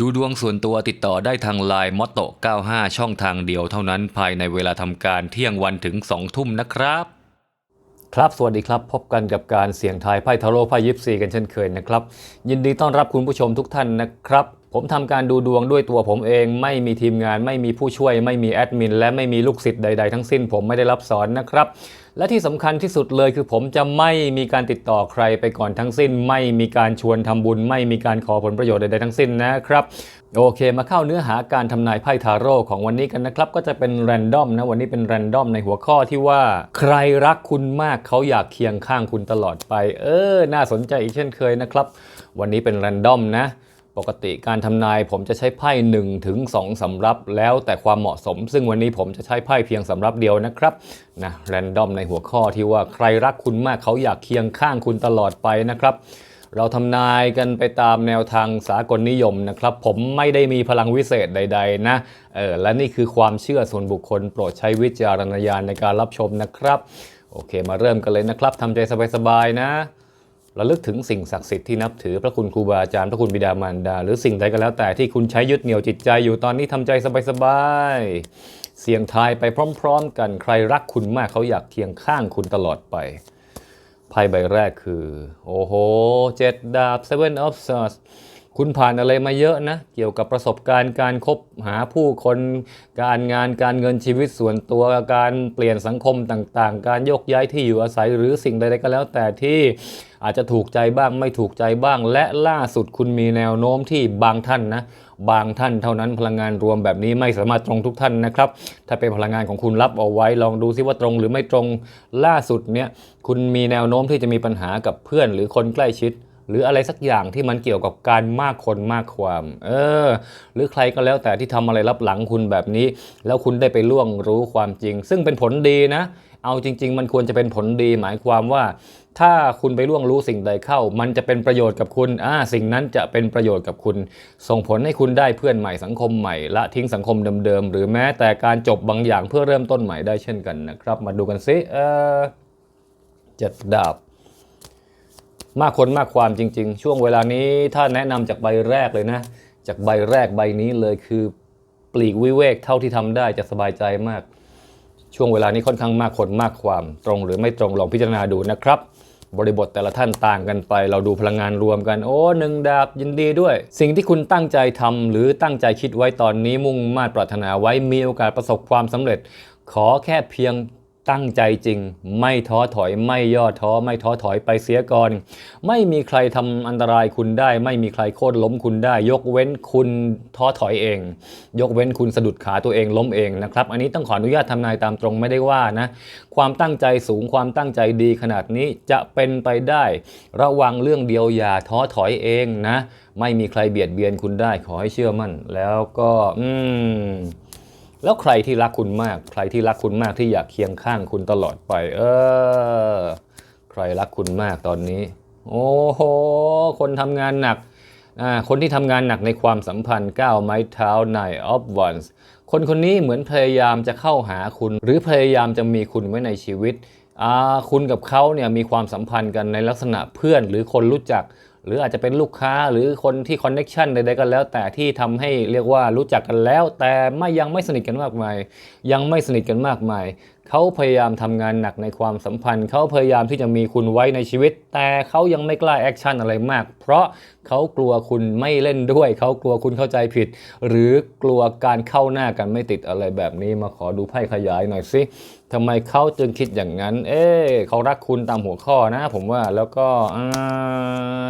ดูดวงส่วนตัวติดต่อได้ทางไลน์มอตโต95 ช่องทางเดียวเท่านั้นภายในเวลาทำการเที่ยงวันถึง 2 ทุ่มนะครับ ครับ สวัสดีครับ พบกันกับการเสี่ยงทายไพ่ทาโร่ไพ่ยิปซีกันเช่นเคยนะครับ ยินดีต้อนรับคุณผู้ชมทุกท่านนะครับ ผมทำการดูดวงด้วยตัวผมเอง ไม่มีทีมงาน ไม่มีผู้ช่วย ไม่มีแอดมิน และไม่มีลูกศิษย์ใด ๆ ทั้งสิ้น ผมไม่ได้รับสอนนะครับ และที่สำคัญที่สุดเลยคือผมจะไม่มีการติดต่อใครไปก่อนทั้งสิ้น ไม่มีการชวนทำบุญ ไม่มีการขอผลประโยชน์ใดๆทั้งสิ้นนะครับโอเค มาเข้าเนื้อหาการทำนายไพ่ทาโร่ของวันนี้กันนะครับ ก็จะเป็นแรนดอมนะ วันนี้เป็นแรนดอมในหัวข้อที่ว่า ใครรักคุณมากเขาอยากเคียงข้างคุณตลอดไป เออ น่าสนใจอีกเช่นเคยนะครับ วันนี้เป็นแรนดอมนะ ปกติการทำนายผมจะใช้ไพ่1ถึง2สำรับแล้วแต่ความเหมาะสม ซึ่งวันนี้ผมจะใช้ไพ่เพียงสำรับเดียวนะครับนะแรนดอมในหัวข้อที่ว่าใครรักคุณมากเขาอยากเคียงข้างคุณตลอดไปนะครับเราทำนายกันไปตามแนวทางสากลนิยมนะครับ ผมไม่ได้มีพลังวิเศษใด ๆ นะเออและนี่คือความเชื่อส่วนบุคคลโปรดใช้วิจารณญาณในการรับชมนะครับ โอเคมาเริ่มกันเลยนะครับทำใจสบายๆนะ ระลึกถึงสิ่งศักดิ์สิทธิ์ที่นับถือพระคุณครูบาอาจารย์ พระคุณบิดามารดา หรือสิ่งใดก็แล้วแต่ที่คุณใช้ยึดเหนี่ยวจิตใจอยู่ตอนนี้ทำใจสบายๆเสียงทายไปพร้อม ๆ กันใครรักคุณมากเขาอยากเคียงข้างคุณตลอดไปไพ่ใบแรกคือ โอ้โหเจ็ดดาบ seven of swords คุณผ่านอะไรมาเยอะนะ เกี่ยวกับประสบการณ์การคบหาผู้คน การงานการเงินชีวิตส่วนตัวการเปลี่ยนสังคมต่างๆ การยกย้ายที่อยู่อาศัยหรือสิ่งใดๆก็แล้วแต่ที่อาจจะถูกใจบ้างไม่ถูกใจบ้าง และล่าสุดคุณมีแนวโน้มที่บางท่านนะ บางท่านเท่านั้นพลังงานรวมแบบนี้ไม่สามารถตรงทุกท่านนะครับ ถ้าเป็นพลังงานของคุณรับเอาไว้ ลองดูซิว่าตรงหรือไม่ตรงล่าสุดเนี่ยคุณมีแนวโน้มที่จะมีปัญหากับเพื่อนหรือคนใกล้ชิด หรืออะไรสักอย่างที่มันเกี่ยวกับการมากคนมากความ เออ หรือใครก็แล้วแต่ที่ทำอะไรรับหลังคุณแบบนี้ แล้วคุณได้ไปล่วงรู้ความจริง ซึ่งเป็นผลดีนะ เอาจริง ๆ มันควรจะเป็นผลดี หมายความว่า ถ้าคุณไปล่วงรู้สิ่งใดเข้า มันจะเป็นประโยชน์กับคุณอ่าสิ่งนั้นจะเป็นประโยชน์กับคุณ ส่งผลให้คุณได้เพื่อนใหม่สังคมใหม่ละทิ้งสังคมเดิมๆหรือแม้แต่การจบบางอย่างเพื่อเริ่มต้นใหม่ได้เช่นกันนะครับ มาดูกันซิเออเจ็ดดาบ มากคนมากความจริง ๆ ช่วงเวลานี้ถ้าแนะนำจากใบแรกเลยนะ จากใบแรกใบนี้เลยคือปลีกวิเวกเท่าที่ทำได้จะสบายใจมาก ช่วงเวลานี้ค่อนข้างมากคนมากความ ตรงหรือไม่ตรงลองพิจารณาดูนะครับ บริบทแต่ละท่านต่างกันไป เราดูพลังงานรวมกัน โอ้หนึ่งดาบยินดีด้วย สิ่งที่คุณตั้งใจทำหรือตั้งใจคิดไว้ตอนนี้มุ่งมา่ปรารถนาไว้มีโอกาสประสบความสำเร็จ ขอแค่เพียง ตั้งใจจริง ไม่ท้อถอยไม่ย่อท้อไม่ท้อถอยไปเสียก่อน ไม่มีใครทำอันตรายคุณได้ ไม่มีใครโค่นล้มคุณได้ ยกเว้นคุณท้อถอยเอง ยกเว้นคุณสะดุดขาตัวเองล้มเองนะครับ อันนี้ต้องขออนุญาตทำนายตามตรงไม่ได้ว่านะความตั้งใจสูงความตั้งใจดีขนาดนี้จะเป็นไปได้ ระวังเรื่องเดียวอย่าท้อถอยเองนะ ไม่มีใครเบียดเบียนคุณได้ขอให้เชื่อมั่น แล้วก็ อืม แล้วใครที่รักคุณมาก ใครที่รักคุณมากที่อยากเคียงข้างคุณตลอดไป เออ ใครรักคุณมากตอนนี้ โอ้โห คนทำงานหนักอ่าคนที่ทำงานหนักในความสัมพันธ์ก้าวไม้เท้า Nine of Wands คนคนนี้เหมือนพยายามจะเข้าหาคุณ หรือพยายามจะมีคุณไว้ในชีวิตอ่าคุณกับเขาเนี่ยมีความสัมพันธ์กันในลักษณะเพื่อนหรือคนรู้จัก หรืออาจจะเป็นลูกค้าหรือคนที่คอนเน็ชันใดๆก็แล้ว แต่ที่ทำให้เรียกว่ารู้จักกันแล้ว แต่ไม่ยังไม่สนิทกันมากมาย ยังไม่สนิทกันมากมาย เขาพยายามทำงานหนักในความสัมพันธ์ เขาพยายามที่จะมีคุณไว้ในชีวิต แต่เขายังไม่กล้าแอคชั่นอะไรมาก เพราะเขากลัวคุณไม่เล่นด้วย เขากลัวคุณเข้าใจผิด หรือกลัวการเข้าหน้ากันไม่ติดอะไรแบบนี้มาขอดูไพ่ขยายหน่อยสิทำไมเขาจึงคิดอย่างนั้น เอ๊เขารักคุณตามหัวข้อนะ ผมว่าแล้วก็อ่า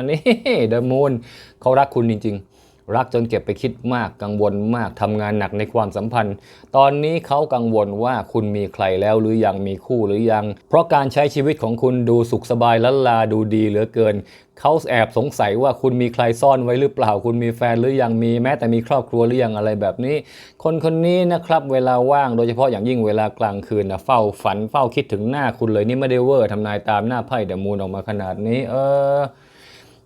นี่เดอะมูนเขารักคุณจริง ๆ รักจนเก็บไปคิดมากกังวลมากทำงานหนักในความสัมพันธ์ ตอนนี้เขากังวลว่าคุณมีใครแล้วหรือยังมีคู่หรือยัง เพราะการใช้ชีวิตของคุณดูสุขสบายละลาดูดีเหลือเกินเขาแอบสงสัยว่าคุณมีใครซ่อนไว้หรือเปล่า คุณมีแฟนหรือยังมีแม้แต่มีครอบครัวหรือยังอะไรแบบนี้ คนคนนี้นะครับเวลาว่างโดยเฉพาะอย่างยิ่งเวลากลางคืนนะเฝ้าฝันเฝ้าคิดถึงหน้าคุณเลยนี่ไม่ได้เวอร์ทำนายตามหน้าไพ่เดมูนออกมาขนาดนี้ เออ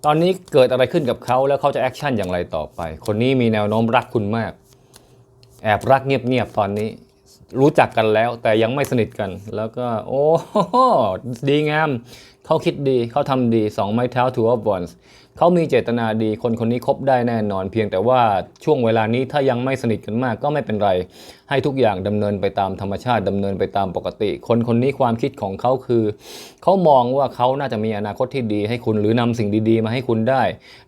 ตอนนี้เกิดอะไรขึ้นกับเขาแล้วเขาจะแอคชั่นอย่างไรต่อไป คนนี้มีแนวโน้มรักคุณมาก แอบรักเงียบๆตอนนี้ รู้จักกันแล้วแต่ยังไม่สนิทกัน แล้วก็ โอ้โหดีงาม เขาคิดดีเขาทำดีสองไม้เท้า two of wands เขามีเจตนาดีคนคนนี้คบได้แน่นอน เพียงแต่ว่าช่วงเวลานี้ถ้ายังไม่สนิทกันมากก็ไม่เป็นไร ให้ทุกอย่างดำเนินไปตามธรรมชาติดำเนินไปตามปกติ คนคนนี้ความคิดของเขาคือ เขามองว่าเขาน่าจะมีอนาคตที่ดีให้คุณหรือนำสิ่งดีๆ มาให้คุณได้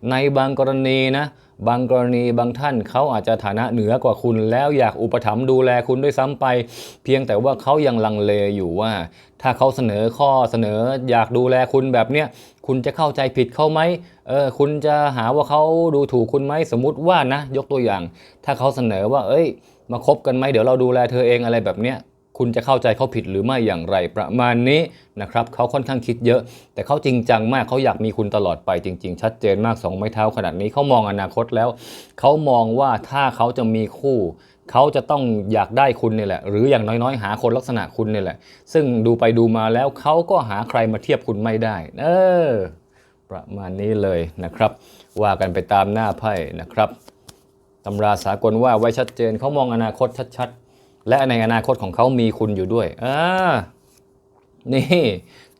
ในบางกรณีนะ บางกรณีบางท่านเขาอาจจะฐานะเหนือกว่าคุณ แล้วอยากอุปถัมภ์ดูแลคุณด้วยซ้ำไป เพียงแต่ว่าเขายังลังเลอยู่ว่า ถ้าเขาเสนอข้อเสนออยากดูแลคุณแบบเนี้ยคุณจะเข้าใจผิดเขาไหมเออคุณจะหาว่าเขาดูถูกคุณไหมสมมุติว่านะ ยกตัวอย่าง ถ้าเขาเสนอว่า เอ้ย มาคบกันไหมเดี๋ยวเราดูแลเธอเองอะไรแบบเนี้ย คุณจะเข้าใจเขาผิดหรือไม่อย่างไรประมาณนี้นะครับเขาค่อนข้างคิดเยอะ แต่เขาจริงจังมากเขาอยากมีคุณตลอดไปจริง ๆ ชัดเจนมากสองไม้เท้าขนาดนี้เขามองอนาคตแล้วเขามองว่าถ้าเขาจะมีคู่เขาจะต้องอยากได้คุณนี่แหละ หรืออย่างน้อยๆ หาคนลักษณะคุณนี่แหละ ซึ่งดูไปดูมาแล้วเขาก็หาใครมาเทียบคุณไม่ได้ เออ ประมาณนี้เลยนะครับ ว่ากันไปตามหน้าไพ่นะครับตำราสากลว่าไว้ชัดเจนเขามองอนาคตชัดๆ และในอนาคตของเขามีคุณอยู่ด้วยอ่านี่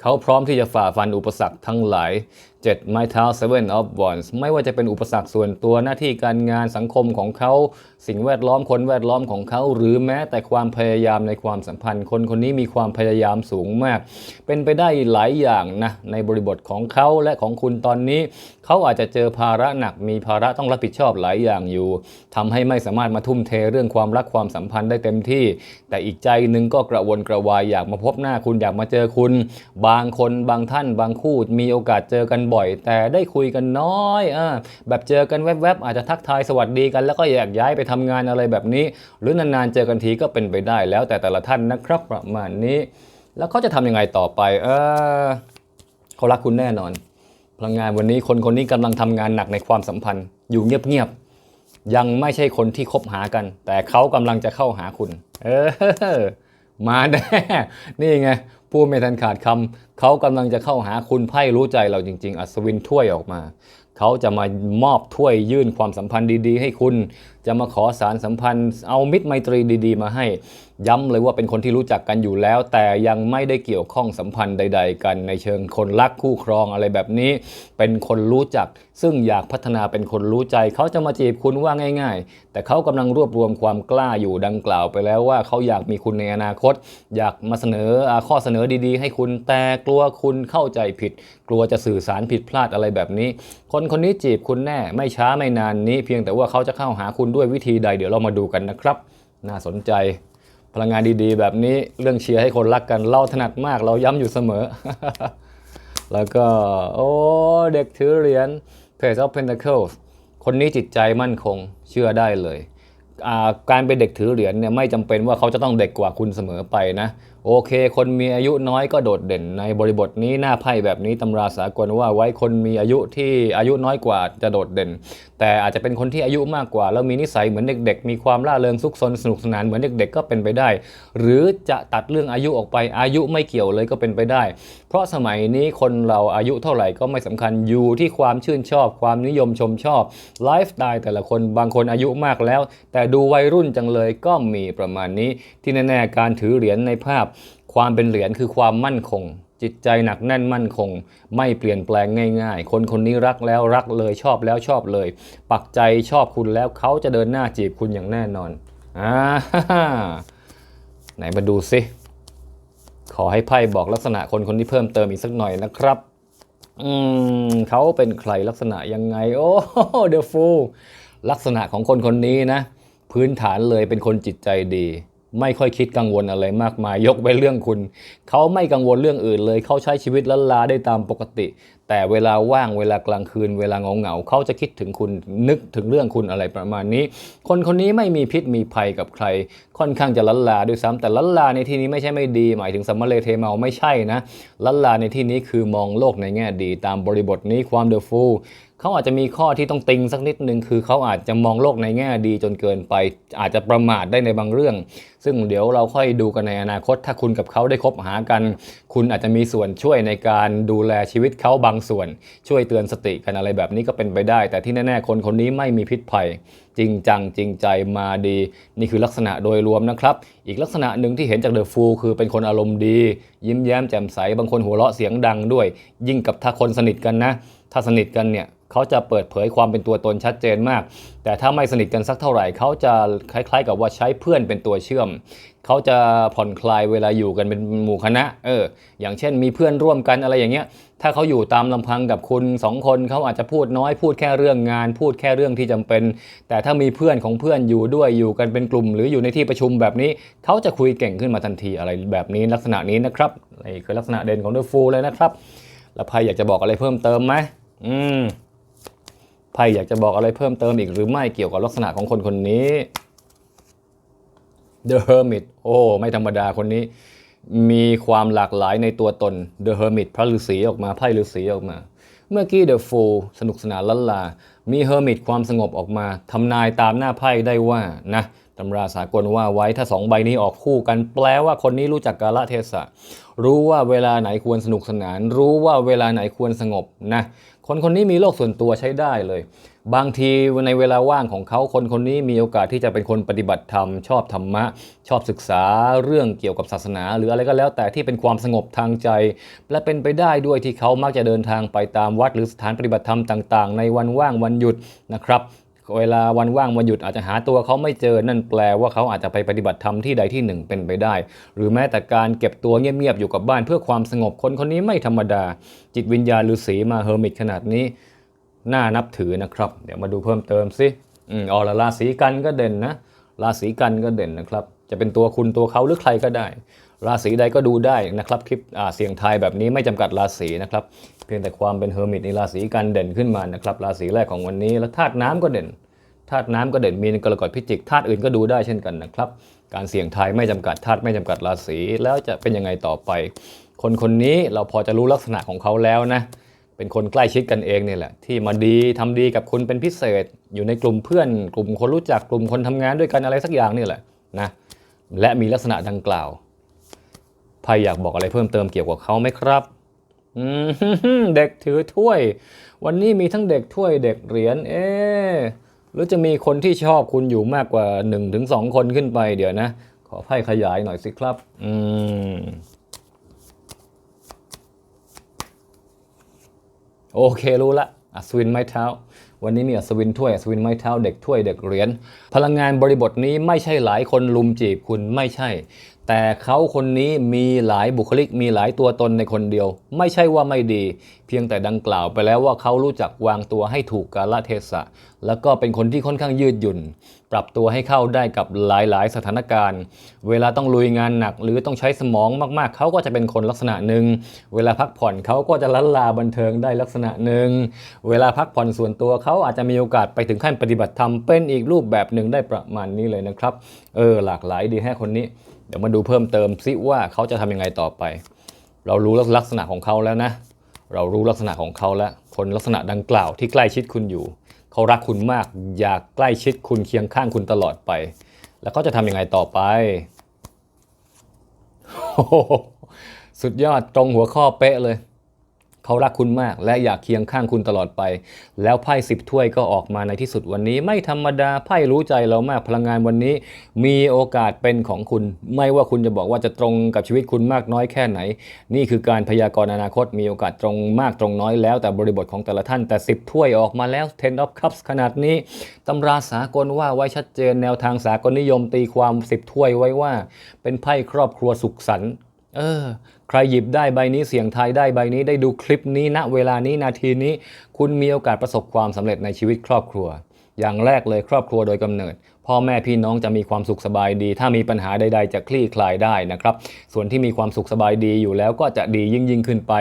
เขาพร้อมที่จะฝ่าฟันอุปสรรคทั้งหลาย 7 ไม้เท้า Seven of Wands ไม่ว่าจะเป็นอุปสรรคส่วนตัวหน้าที่การงานสังคมของเขา สิ่งแวดล้อมคนแวดล้อมของเขา หรือแม้แต่ความพยายามในความสัมพันธ์ คนคนนี้มีความพยายามสูงมาก เป็นไปได้หลายอย่างนะในบริบทของเขาและของคุณตอนนี้ เขาอาจจะเจอภาระหนักมีภาระต้องรับผิดชอบหลายอย่างอยู่ทำให้ไม่สามารถมาทุ่มเทเรื่องความรักความสัมพันธ์ได้เต็มที่ แต่อีกใจหนึ่งก็กระวนกระวายอยากมาพบหน้าคุณอยากมาเจอคุณบางคนบางท่านบางคู่มีโอกาสเจอกันบ่อย แต่ได้คุยกันน้อยอแบบเจอกันแวบๆ อาจจะทักทายสวัสดีกัน แล้วก็แยกย้ายไปทำงานอะไรแบบนี้ หรือนานๆเจอกันทีก็เป็นไปได้แล้วแต่แต่ละท่านนะครับประมาณนี้ แล้วเขาจะทำยังไงต่อไป เออเขารักคุณแน่นอน พลังงานวันนี้คนคนนี้กำลังทำงานหนักในความสัมพันธ์ อยู่เงียบๆยังไม่ใช่คนที่คบหากัน แต่เขากำลังจะเข้าหาคุณ เออ มาแน่ นี่ไง ผู้ไม่ทันขาดคำเขากำลังจะเข้าหาคุณไพ่รู้ใจเราจริง ๆ อัศวินถ้วยออกมา เขาจะมามอบถ้วยยื่นความสัมพันธ์ดี ๆ ให้คุณจะมาขอสารสัมพันธ์ เอามิตรไมตรีดีๆ มาให้ ย้ำเลยว่าเป็นคนที่รู้จักกันอยู่แล้ว แต่ยังไม่ได้เกี่ยวข้องสัมพันธ์ใด ๆ กัน ในเชิงคนรักคู่ครองอะไรแบบนี้ เป็นคนรู้จัก ซึ่งอยากพัฒนาเป็นคนรู้ใจ เขาจะมาจีบคุณว่าง่าย ๆ แต่เขากำลังรวบรวมความกล้าอยู่ดังกล่าวไปแล้วว่าเขาอยากมีคุณในอนาคต อยากมาเสนอข้อเสนอดีๆ ให้คุณแต่กลัวคุณเข้าใจผิด กลัวจะสื่อสารผิดพลาดอะไรแบบนี้ คนคนนี้จีบคุณแน่ไม่ช้าไม่นานนี้ เพียงแต่ว่าเขาจะเข้าหาคุณด้วยวิธีใดเดี๋ยวเรามาดูกันนะครับ น่าสนใจพลังงานดีๆ แบบนี้เรื่องเชียร์ให้คนรักกันเราถนัดมากเราย้ำอยู่เสมอ แล้วก็ โอ้เด็กถือเหรียญ Page of Pentacles คนนี้จิตใจมั่นคงเชื่อได้เลย การเป็นเด็กถือเหรียญเนี่ยไม่จำเป็นว่าเขาจะต้องเด็กกว่าคุณเสมอไปนะ โอเค คนมีอายุน้อยก็โดดเด่นในบริบทนี้หน้าไพ่แบบนี้ตำราสากลว่าไว้คนมีอายุที่อายุน้อยกว่าจะโดดเด่น แต่อาจจะเป็นคนที่อายุมากกว่า แล้วมีนิสัยเหมือนเด็ก ๆ มีความร่าเริงซุกซนสนุกสนานเหมือนเด็ก ๆ ก็เป็นไปได้ หรือจะตัดเรื่องอายุออกไปอายุไม่เกี่ยวเลยก็เป็นไปได้ เพราะสมัยนี้คนเราอายุเท่าไหร่ก็ไม่สำคัญอยู่ที่ความชื่นชอบ ความนิยมชมชอบไลฟ์สไตล์แต่ละคนบางคนอายุมากแล้ว แต่ดูวัยรุ่นจังเลยก็มีประมาณนี้ที่แน่ๆการถือเหรียญในภาพ ความเป็นเหรียญคือความมั่นคง จิตใจหนักแน่นมั่นคง ไม่เปลี่ยนแปลงง่าย ๆ คนคนนี้รักแล้วรักเลยชอบแล้วชอบเลย ปักใจชอบคุณแล้วเขาจะเดินหน้าจีบคุณอย่างแน่นอนอ่าไหนมาดูสิขอให้ไพ่บอกลักษณะคนคนนี้เพิ่มเติมอีกสักหน่อยนะครับอืมเขาเป็นใครลักษณะยังไง โอ้เดอะฟูลักษณะของคนคนนี้นะ พื้นฐานเลยเป็นคนจิตใจดี ไม่ค่อยคิดกังวลอะไรมากมาย ยกไว้เรื่องคุณ เขาไม่กังวลเรื่องอื่นเลย เขาใช้ชีวิตละลาได้ตามปกติ แต่เวลาว่างเวลากลางคืน เวลาเงาเงาเขาจะคิดถึงคุณนึกถึงเรื่องคุณอะไรประมาณนี้ คนคนนี้ไม่มีพิษมีภัยกับใคร ค่อนข้างจะลันลาด้วยซ้ำแต่ลันลาในที่นี้ไม่ใช่ไม่ดี หมายถึงสัมมาเลเทเมาไม่ใช่นะลันลาในที่นี้คือมองโลกในแง่ดี ตามบริบทนี้ความเดอะฟูล เขาอาจจะมีข้อที่ต้องติงสักนิดนึงคือเขาอาจจะมองโลกในแง่ดีจนเกินไป อาจจะประมาทได้ในบางเรื่อง ซึ่งเดี๋ยวเราค่อยดูกันในอนาคต ถ้าคุณกับเขาได้คบหากัน คุณอาจจะมีส่วนช่วยในการดูแลชีวิตเขาบางส่วน ช่วยเตือนสติกันอะไรแบบนี้ก็เป็นไปได้ แต่ที่แน่ๆคนคนนี้ไม่มีพิษภัย จริงจังจริงใจมาดี นี่คือลักษณะโดยรวมนะครับ อีกลักษณะหนึ่งที่เห็นจากเดอะฟูลคือเป็นคนอารมณ์ดี ยิ้มแย้มแจ่มใสบางคนหัวเราะเสียงดังด้วย ยิ่งกับถ้าคนสนิทกันนะ ถ้าสนิทกันเนี่ย เขาจะเปิดเผยความเป็นตัวตนชัดเจนมาก แต่ถ้าไม่สนิทกันสักเท่าไหร่ เขาจะคล้ายๆ กับว่าใช้เพื่อนเป็นตัวเชื่อม เขาจะผ่อนคลายเวลาอยู่กันเป็นหมู่คณะ เออ อย่างเช่นมีเพื่อนร่วมกันอะไรอย่างเงี้ย ถ้าเขาอยู่ตามลำพังกับคุณสองคนเขาอาจจะพูดน้อยพูดแค่เรื่องงาน พูดแค่เรื่องที่จำเป็น แต่ถ้ามีเพื่อนของเพื่อนอยู่ด้วยอยู่กันเป็นกลุ่ม หรืออยู่ในที่ประชุมแบบนี้ เขาจะคุยเก่งขึ้นมาทันทีอะไรแบบนี้ลักษณะนี้นะครับนี่คือลักษณะเด่นของเดอะฟูลเลยนะครับแล้วไพ่อยากจะบอกอะไรเพิ่มเติมไหมอืม ไพ่อยากจะบอกอะไรเพิ่มเติมอีกหรือไม่เกี่ยวกับลักษณะของคนคนนี้ The Hermit โอ้ ไม่ธรรมดาคนนี้ มีความหลากหลายในตัวตน The Hermit พระฤาษีออกมาไพ่ฤาษีออกมา เมื่อกี้ The Fool สนุกสนานล้นลา มี Hermit ความสงบออกมาทำนายตามหน้าไพ่ได้ว่านะตำราสากลว่าไว้ถ้าสองใบนี้ออกคู่กันแปลว่าคนนี้รู้จักกาลเทศะ รู้ว่าเวลาไหนควรสนุกสนาน รู้ว่าเวลาไหนควรสงบนะคนคนนี้มีโลกส่วนตัวใช้ได้เลย บางทีในเวลาว่างของเขาคนคนนี้มีโอกาสที่จะเป็นคนปฏิบัติธรรม ชอบธรรมะ ชอบศึกษาเรื่องเกี่ยวกับศาสนา หรืออะไรก็แล้วแต่ที่เป็นความสงบทางใจ และเป็นไปได้ด้วยที่เขามักจะเดินทางไปตามวัดหรือสถานปฏิบัติธรรมต่าง ๆ ในวันว่างวันหยุดนะครับ เวลาวันว่างวันหยุดอาจจะหาตัวเขาไม่เจอนั่นแปลว่าเขาอาจจะไปปฏิบัติธรรมที่ใดที่หนึ่งเป็นไปได้ หรือแม้แต่การเก็บตัวเงียบๆอยู่กับบ้านเพื่อความสงบคนคนนี้ไม่ธรรมดา จิตวิญญาณฤาษีมาเฮอร์มิตขนาดนี้น่านับถือนะครับ เดี๋ยวมาดูเพิ่มเติมสิอืมอ๋อแล้วราศีกันก็เด่นนะราศีกันก็เด่นนะครับ จะเป็นตัวคุณตัวเขาหรือใครก็ได้ ราศีใดก็ดูได้นะครับคลิปอาเสียงไทยแบบนี้ไม่จำกัดราศีนะครับ เพียงแต่ความเป็นเฮอร์มิตในราศีกันเด่นขึ้นมานะครับ ราศีแรกของวันนี้แล้วธาตุน้ำก็เด่น ธาตุน้ำก็เด่นมีในกรกฎพิจิกธาตุอื่นก็ดูได้เช่นกันนะครับ การเสี่ยงทายไม่จำกัดธาตุไม่จำกัดราศีแล้วจะเป็นยังไงต่อไป คนคนนี้เราพอจะรู้ลักษณะของเขาแล้วนะเป็นคนใกล้ชิดกันเองเนี่ยแหละ ที่มาดีทำดีกับคุณเป็นพิเศษ อยู่ในกลุ่มเพื่อน กลุ่มคนรู้จักกลุ่มคนทำงานด้วยกันอะไรสักอย่างนี่แหละนะและมีลักษณะดังกล่าวไพ่อยากบอกอะไรเพิ่มเติมเกี่ยวกับเขาไหมครับอืเด็กถือถ้วย วันนี้มีทั้งเด็กถ้วยเด็กเหรียญ เอ๊ะ หรือจะมีคนที่ชอบคุณอยู่มากกว่า1นถึงสคนขึ้นไปเดี๋ยวนะ ขอไพ่ขยายหน่อยสิครับ อืม โอเครู้ละอัศวินไม้เท้า วันนี้มีอัศวินถ้วยอัศวินไม้เท้าเด็กถ้วยเด็กเหรียญพลังงานบริบทนี้ไม่ใช่หลายคนลุมจีบคุณไม่ใช่ แต่เขาคนนี้มีหลายบุคลิกมีหลายตัวตนในคนเดียว ไม่ใช่ว่าไม่ดี เพียงแต่ดังกล่าวไปแล้วว่าเขารู้จักวางตัวให้ถูกกาลเทศะ แล้วก็เป็นคนที่ค่อนข้างยืดหยุ่น ปรับตัวให้เข้าได้กับหลายๆ สถานการณ์ เวลาต้องลุยงานหนักหรือต้องใช้สมองมากๆ เขาก็จะเป็นคนลักษณะหนึ่ง เวลาพักผ่อนเขาก็จะล้นลาบันเทิงได้ลักษณะหนึ่ง เวลาพักผ่อนส่วนตัวเขาอาจจะมีโอกาสไปถึงขั้นปฏิบัติธรรมเป็นอีกรูปแบบหนึ่งได้ประมาณนี้เลยนะครับ เออหลากหลายดีแค่คนนี้ เดี๋ยวมาดูเพิ่มเติมซิว่าเขาจะทำยังไงต่อไป เรารู้ลักษณะของเขาแล้วนะ เรารู้ลักษณะของเขาแล้ว คนลักษณะดังกล่าวที่ใกล้ชิดคุณอยู่ เขารักคุณมาก อยากใกล้ชิดคุณเคียงข้างคุณตลอดไป แล้วเขาจะทำยังไงต่อไป สุดยอดตรงหัวข้อเป๊ะเลย เขารักคุณมากและอยากเคียงข้างคุณตลอดไป แล้วไพ่สิบถ้วยก็ออกมาในที่สุดวันนี้ ไม่ธรรมดาไพ่รู้ใจเรามากพลังงานวันนี้ มีโอกาสเป็นของคุณ ไม่ว่าคุณจะบอกว่าจะตรงกับชีวิตคุณมากน้อยแค่ไหน นี่คือการพยากรณ์อนาคตมีโอกาสตรงมากตรงน้อยแล้วแต่บริบทของแต่ละท่านแต่ 10 ถ้วยออกมาแล้ว Ten of Cups ขนาดนี้ตำราสากลว่าไว้ชัดเจนแนวทางสากลนิยมตีความ 10 ถ้วยไว้ว่า เป็นไพ่ครอบครัวสุขสันต์เออ ใครหยิบได้ใบนี้เสียงทายได้ใบนี้ได้ดูคลิปนี้ณเวลานี้นาทีนี้ คุณมีโอกาสประสบความสำเร็จในชีวิตครอบครัว อย่างแรกเลยครอบครัวโดยกำเนิด พ่อแม่พี่น้องจะมีความสุขสบายดี ถ้ามีปัญหาใด ๆ จะคลี่คลายได้นะครับ ส่วนที่มีความสุขสบายดีอยู่แล้วก็จะดียิ่งยิ่งขึ้นไป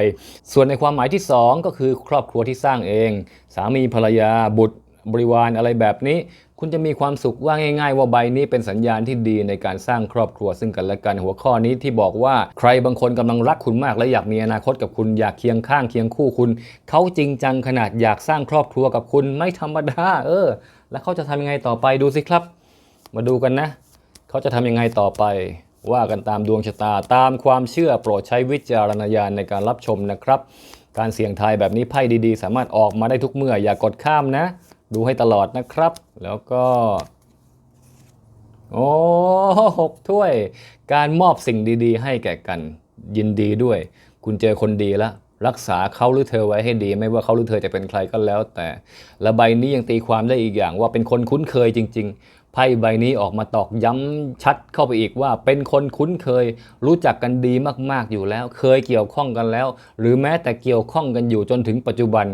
ส่วนในความหมายที่สองก็คือครอบครัวที่สร้างเอง สามีภรรยาบุตรบริวารอะไรแบบนี้ คุณจะมีความสุขว่าง่าย ๆ ว่าใบนี้เป็นสัญญาณที่ดีในการสร้างครอบครัวซึ่งกันและกันหัวข้อนี้ที่บอกว่าใครบางคนกำลังรักคุณมากและอยากมีอนาคตกับคุณอยากเคียงข้างเคียงคู่คุณ เขาจริงจังขนาดอยากสร้างครอบครัวกับคุณไม่ธรรมดาเออ แล้วเขาจะทำยังไงต่อไปดูสิครับ มาดูกันนะ เขาจะทำยังไงต่อไป ว่ากันตามดวงชะตาตามความเชื่อโปรดใช้วิจารณญาณในการรับชมนะครับ การเสี่ยงทายแบบนี้ไพ่ดีๆ สามารถออกมาได้ทุกเมื่ออย่ากกดข้ามนะ ดูให้ตลอดนะครับ แล้วก็โอ้หกถ้วย การมอบสิ่งดีๆ ให้แก่กันยินดีด้วย คุณเจอคนดีแล้วรักษาเขาหรือเธอไว้ให้ดี ไม่ว่าเขาหรือเธอจะเป็นใครก็แล้วแต่และใบนี้ยังตีความได้อีกอย่างว่าเป็นคนคุ้นเคยจริง ๆไพ่ใบนี้ออกมาตอกย้ำชัดเข้าไปอีกว่า เป็นคนคุ้นเคย รู้จักกันดีมากๆอยู่แล้ว เคยเกี่ยวข้องกันแล้ว หรือแม้แต่เกี่ยวข้องกันอยู่จนถึงปัจจุบัน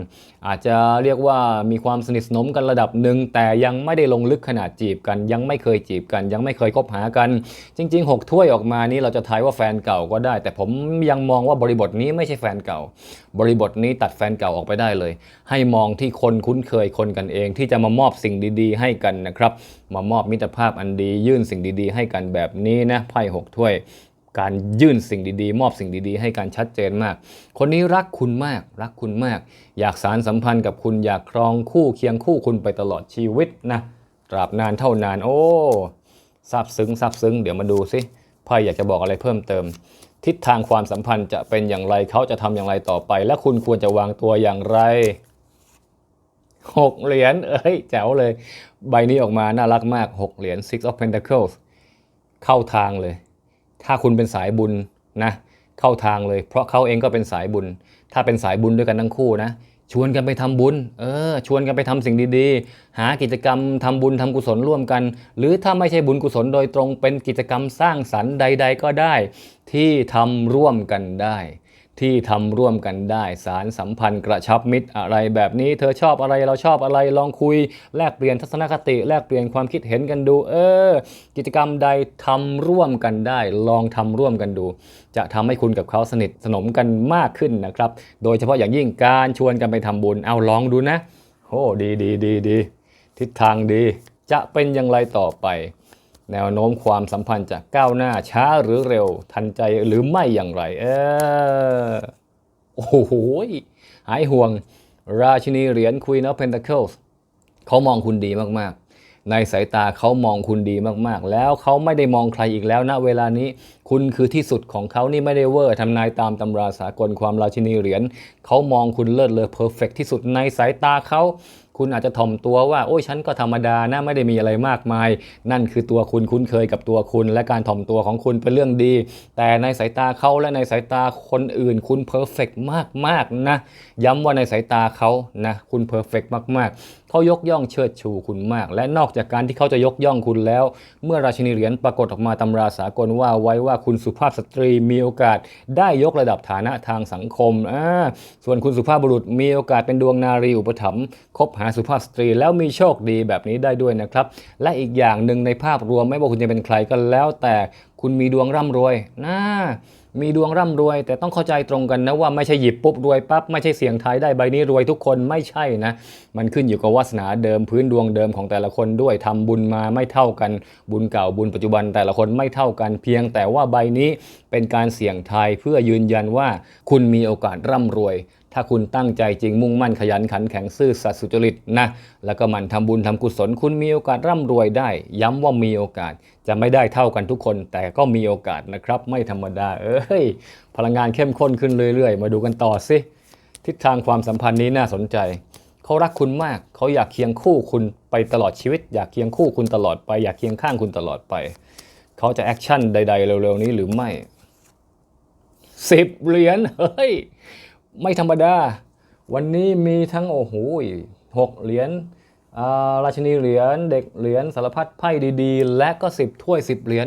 อาจจะเรียกว่ามีความสนิทสนมกันระดับหนึ่งแต่ยังไม่ได้ลงลึกขนาดจีบกัน ยังไม่เคยจีบกัน ยังไม่เคยคบหากัน จริง ๆ 6 ถ้วยออกมานี้เราจะทายว่าแฟนเก่าก็ได้ แต่ผมยังมองว่าบริบทนี้ไม่ใช่แฟนเก่า บริบทนี้ตัดแฟนเก่าออกไปได้เลย ให้มองที่คนคุ้นเคยคนกันเอง ที่จะมามอบสิ่งดี ๆ ให้กันนะครับมามอบมิตรภาพอันดี ยื่นสิ่งดีๆ ให้กันแบบนี้นะไพ่หกถ้วย การยื่นสิ่งดีๆ มอบสิ่งดีๆ ให้การชัดเจนมาก คนนี้รักคุณมาก รักคุณมาก อยากสารสัมพันธ์กับคุณอยากครองคู่เคียงคู่คุณไปตลอดชีวิตนะตราบนานเท่านาน โอ้ซาบซึ้งซาบซึ้งเดี๋ยวมาดูสิไพ่อยากจะบอกอะไรเพิ่มเติม ทิศทางความสัมพันธ์จะเป็นอย่างไรเขาจะทำอย่างไรต่อไป และคุณควรจะวางตัวอย่างไร หกเหรียญเอ้ยแจ๋วเลย ใบนี้ออกมาน่ารักมากหกเหรียญ six of pentacles เข้าทางเลย ถ้าคุณเป็นสายบุญนะ เข้าทางเลย เพราะเขาเองก็เป็นสายบุญ ถ้าเป็นสายบุญด้วยกันทั้งคู่นะชวนกันไปทำบุญ เออ ชวนกันไปทำสิ่งดีๆ หากิจกรรมทำบุญทำกุศลร่วมกัน หรือถ้าไม่ใช่บุญกุศลโดยตรงเป็นกิจกรรมสร้างสรรค์ใด ๆ ก็ได้ ที่ทำร่วมกันได้ ที่ทำร่วมกันได้สารสัมพันธ์กระชับมิตรอะไรแบบนี้ เธอชอบอะไรเราชอบอะไรลองคุย แลกเปลี่ยนทัศนคติ แลกเปลี่ยนความคิดเห็นกันดู เออ กิจกรรมใดทำร่วมกันได้ ลองทำร่วมกันดู จะทำให้คุณกับเขาสนิทสนมกันมากขึ้นนะครับ โดยเฉพาะอย่างยิ่งการชวนกันไปทำบุญเอาลองดูนะโอ้ดีดีดีดีทิศทางดี จะเป็นอย่างไรต่อไป แนวโน้มความสัมพันธ์จะก้าวหน้าช้าหรือเร็ว ทันใจหรือไม่อย่างไร เออโอ้โหหายห่วง ราชินีเหรียญ Queen of Pentacles เขามองคุณดีมากๆ ในสายตาเขามองคุณดีมากๆ แล้วเขาไม่ได้มองใครอีกแล้วณเวลานี้ คุณคือที่สุดของเขานี่ไม่ได้เวอร์ทำนายตามตำราสากลความราชินีเหรียญเขามองคุณเลิศเลอเพอร์เฟกที่สุดในสายตาเขา คุณอาจจะถ่อมตัวว่าโอ้ยฉันก็ธรรมดานะไม่ได้มีอะไรมากมาย นั่นคือตัวคุณคุ้นเคยกับตัวคุณ และการถ่อมตัวของคุณเป็นเรื่องดี แต่ในสายตาเขาและในสายตาคนอื่น คุณเพอร์เฟกมากๆนะ ย้ำว่าในสายตาเขานะคุณเพอร์เฟกมากๆเขายกย่องเชิดชูคุณมาก และนอกจากการที่เขาจะยกย่องคุณแล้ว เมื่อราชินีเหรียญปรากฏออกมาตำราสากลว่าไว้ว่าคุณสุภาพสตรีมีโอกาสได้ยกระดับฐานะทางสังคมอ่าส่วนคุณสุภาพบุรุษมีโอกาสเป็นดวงนารีอุปถัมภ์คบหาสุภาพสตรีแล้วมีโชคดีแบบนี้ได้ด้วยนะครับ และอีกอย่างหนึ่งในภาพรวมไม่ว่าคุณจะเป็นใครก็แล้ว แต่คุณมีดวงร่ำรวยนะ มีดวงร่ำรวย แต่ต้องเข้าใจตรงกันนะว่าไม่ใช่หยิบปุ๊บรวยปั๊บไม่ใช่เสี่ยงทายได้ใบนี้รวยทุกคนไม่ใช่นะ มันขึ้นอยู่กับวาสนาเดิมพื้นดวงเดิมของแต่ละคนด้วยทำบุญมาไม่เท่ากัน บุญเก่าบุญปัจจุบันแต่ละคนไม่เท่ากัน เพียงแต่ว่าใบนี้เป็นการเสี่ยงทายเพื่อยืนยันว่าคุณมีโอกาสร่ำรวย ถ้าคุณตั้งใจจริงมุ่งมั่นขยันขันแข็งซื่อสัตย์สุจริตนะแล้วก็มันทำบุญทำกุศลคุณมีโอกาสร่ำรวยได้ ย้ำว่ามีโอกาสจะไม่ได้เท่ากันทุกคน แต่ก็มีโอกาสนะครับ ไม่ธรรมดา เอ้ย พลังงานเข้มข้นขึ้นเรื่อย ๆ มาดูกันต่อสิทิศทางความสัมพันธ์นี้น่าสนใจเขารักคุณมากเขาอยากเคียงคู่คุณไปตลอดชีวิต อยากเคียงคู่คุณตลอดไป อยากเคียงข้างคุณตลอดไปเขาจะแอคชั่นใด ๆ เร็ว ๆ นี้หรือไม่สิบเหรียญเฮ้ย ไม่ธรรมดา วันนี้มีทั้งโอ้โหหกเหรียญราชินีเหรียญเด็กเหรียญสารพัดไพ่ดีๆ และก็สิบถ้วยสิบเหรียญ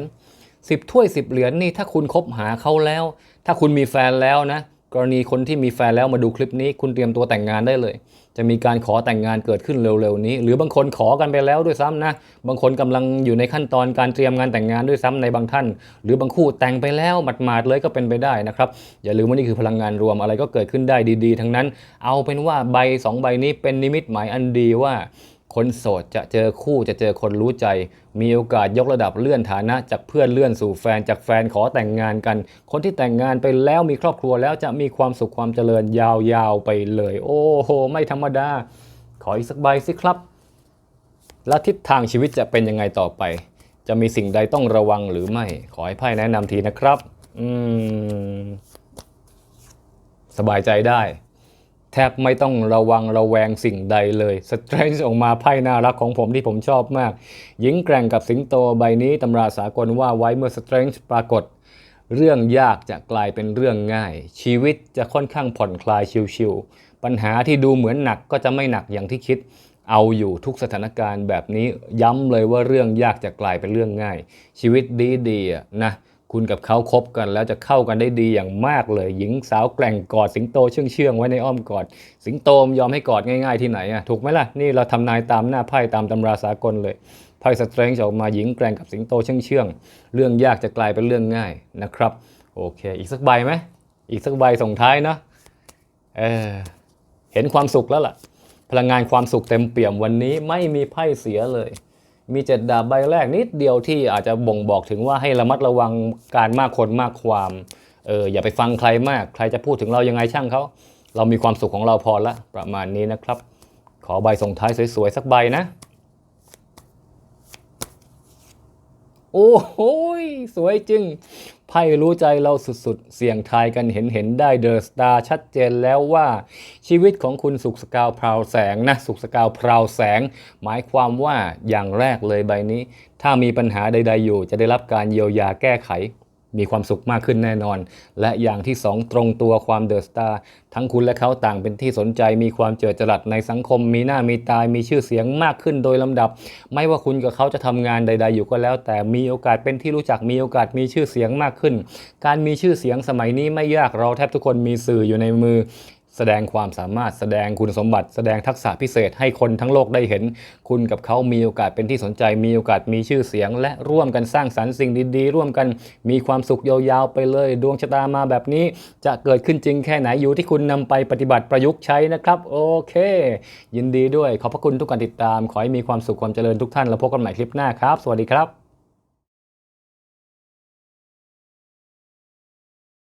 สิบถ้วยสิบเหรียญนี่ถ้าคุณคบหาเขาแล้ว ถ้าคุณมีแฟนแล้วนะ กรณีคนที่มีแฟนแล้วมาดูคลิปนี้ คุณเตรียมตัวแต่งงานได้เลย จะมีการขอแต่งงานเกิดขึ้นเร็วๆนี้ หรือบางคนขอกันไปแล้วด้วยซ้ำนะ บางคนกำลังอยู่ในขั้นตอนการเตรียมงานแต่งงานด้วยซ้ำในบางท่าน หรือบางคู่แต่งไปแล้วหมาดๆเลยก็เป็นไปได้นะครับ อย่าลืมว่านี่คือพลังงานรวมอะไรก็เกิดขึ้นได้ดี ๆ ทั้งนั้น เอาเป็นว่าใบสองใบนี้เป็นนิมิตหมายอันดีว่า คนโสดจะเจอคู่จะเจอคนรู้ใจ มีโอกาสยกระดับเลื่อนฐานะ จากเพื่อนเลื่อนสู่แฟนจากแฟนขอแต่งงานกัน คนที่แต่งงานไปแล้วมีครอบครัวแล้วจะมีความสุขความเจริญยาวๆไปเลย โอ้โห ไม่ธรรมดา ขออีกสักใบสิครับ และทิศทางชีวิตจะเป็นยังไงต่อไป จะมีสิ่งใดต้องระวังหรือไม่ ขอให้ไพ่แนะนำทีนะครับ อืม สบายใจได้ แทบไม่ต้องระวังระแวงสิ่งใดเลยสเตรนจ์ออกมาไพ่น่ารักของผมที่ผมชอบมาก หญิงแกร่งกับสิงโตใบนี้ตำราสากลว่าไว้เมื่อสเตรนจ์ปรากฏ เรื่องยากจะกลายเป็นเรื่องง่าย ชีวิตจะค่อนข้างผ่อนคลายชิวๆปัญหาที่ดูเหมือนหนักก็จะไม่หนักอย่างที่คิด เอาอยู่ทุกสถานการณ์แบบนี้ย้ำเลยว่าเรื่องยากจะกลายเป็นเรื่องง่าย ชีวิตดีๆนะ คุณกับเขาคบกันแล้วจะเข้ากันได้ดีอย่างมากเลย หญิงสาวแกร่งกอดสิงโตเชื่องเชื่องๆไว้ในอ้อมกอด สิงโตมยอมให้กอดง่ายๆที่ไหนอะถูกไหมล่ะ นี่เราทำนายตามหน้าไพ่ตามตำราสากลเลยไพ่สเตรนจ์ออกมาหญิงแกร่งกับสิงโตเชื่องเชื่องๆเรื่องยากจะกลายเป็นเรื่องง่ายนะครับโอเค อีกสักใบไหมอีกสักใบส่งท้ายเนาะเออเห็นความสุขแล้วล่ะ พลังงานความสุขเต็มเปี่ยมวันนี้ไม่มีไพ่เสียเลย มีเจ็ดดาบใบแรกนิดเดียวที่อาจจะบ่งบอกถึงว่าให้ระมัดระวังการมากคนมากความเอออย่าไปฟังใครมาก ใครจะพูดถึงเรายังไงช่างเขาเรามีความสุขของเราพอละประมาณนี้นะครับ ขอใบส่งท้ายสวยๆสักใบนะ โอ้โหสวยจริง ไพ่รู้ใจเราสุดๆ เสี่ยงทายกันเห็นเห็นได้เดอะสตาร์ชัดเจนแล้วว่าชีวิตของคุณสุขสกาวพราวแสงนะ สุขสกาวพราวแสง หมายความว่าอย่างแรกเลยใบนี้ ถ้ามีปัญหาใดๆอยู่จะได้รับการเยียวยาแก้ไข มีความสุขมากขึ้นแน่นอน และอย่างที่สองตรงตัวความเดอะสตาร์ทั้งคุณและเขาต่างเป็นที่สนใจ มีความเจิดจรัสในสังคม มีหน้ามีตายมีชื่อเสียงมากขึ้นโดยลำดับ ไม่ว่าคุณกับเขาจะทำงานใด ๆ อยู่ก็แล้ว แต่มีโอกาสเป็นที่รู้จักมีโอกาสมีชื่อเสียงมากขึ้น การมีชื่อเสียงสมัยนี้ไม่ยากเราแทบทุกคนมีสื่ออยู่ในมือ แสดงความสามารถแสดงคุณสมบัติ แสดงทักษะพิเศษให้คนทั้งโลกได้เห็น คุณกับเขามีโอกาสเป็นที่สนใจ มีโอกาสมีชื่อเสียง และร่วมกันสร้างสรรค์สิ่งดีๆ ร่วมกันมีความสุขยาวๆไปเลย ดวงชะตามาแบบนี้ จะเกิดขึ้นจริงแค่ไหนอยู่ที่คุณนำไปปฏิบัติประยุกต์ใช้นะครับ โอเค ยินดีด้วยขอบพระคุณทุกการติดตาม ขอให้มีความสุขความเจริญทุกท่านแล้วพบกันใหม่คลิปหน้าครับ สวัสดีครับ